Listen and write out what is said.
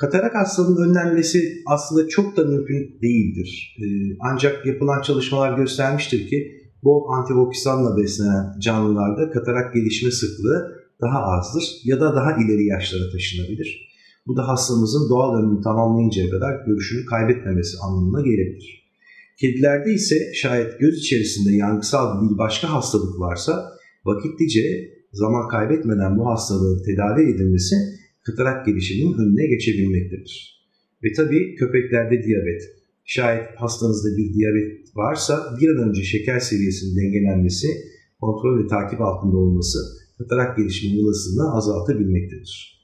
Katarak hastalığının önlenmesi aslında çok da mümkün değildir. Ee, Ancak yapılan çalışmalar göstermiştir ki bol antioksidanla beslenen canlılarda katarak gelişme sıklığı daha azdır ya da daha ileri yaşlara taşınabilir. Bu da hastamızın doğal ömrünü tamamlayıncaya kadar görüşünü kaybetmemesi anlamına gelebilir. Kedilerde ise şayet göz içerisinde yangısal bir başka hastalık varsa vakitlice zaman kaybetmeden bu hastalığın tedavi edilmesi katarak gelişiminin önüne geçebilmektedir. Ve tabii köpeklerde diyabet. Şayet hastanızda bir diyabet varsa bir an önce şeker seviyesinin dengelenmesi, kontrol ve takip altında olması katarak gelişimi olasılığını azaltabilmektedir.